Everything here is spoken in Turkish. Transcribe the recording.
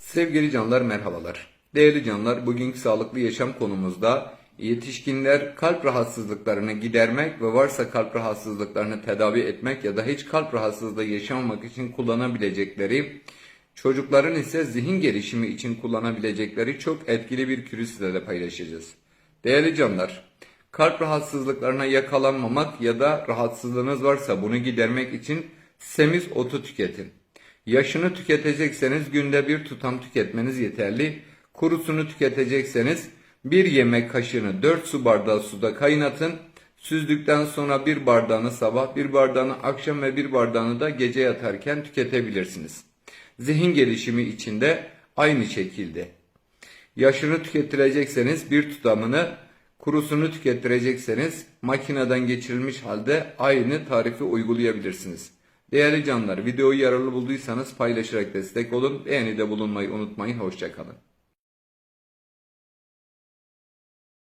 Sevgili canlar merhabalar. Değerli canlar bugünkü sağlıklı yaşam konumuzda yetişkinler kalp rahatsızlıklarını gidermek ve varsa kalp rahatsızlıklarını tedavi etmek ya da hiç kalp rahatsızlığı yaşamamak için kullanabilecekleri çocukların ise zihin gelişimi için kullanabilecekleri çok etkili bir kürü sizlerle paylaşacağız. Değerli canlar, kalp rahatsızlıklarına yakalanmamak ya da rahatsızlığınız varsa bunu gidermek için semiz otu tüketin. Yaşını tüketecekseniz günde bir tutam tüketmeniz yeterli. Kurusunu tüketecekseniz bir yemek kaşığını 4 su bardağı suda kaynatın. Süzdükten sonra bir bardağını sabah, bir bardağını akşam ve bir bardağını da gece yatarken tüketebilirsiniz. Zihin gelişimi için de aynı şekilde. Yaşını tükettirecekseniz bir tutamını, kurusunu tükettirecekseniz makineden geçirilmiş halde aynı tarifi uygulayabilirsiniz. Değerli canlar videoyu yararlı bulduysanız paylaşarak destek olun. Beğeni de bulunmayı unutmayın. Hoşçakalın.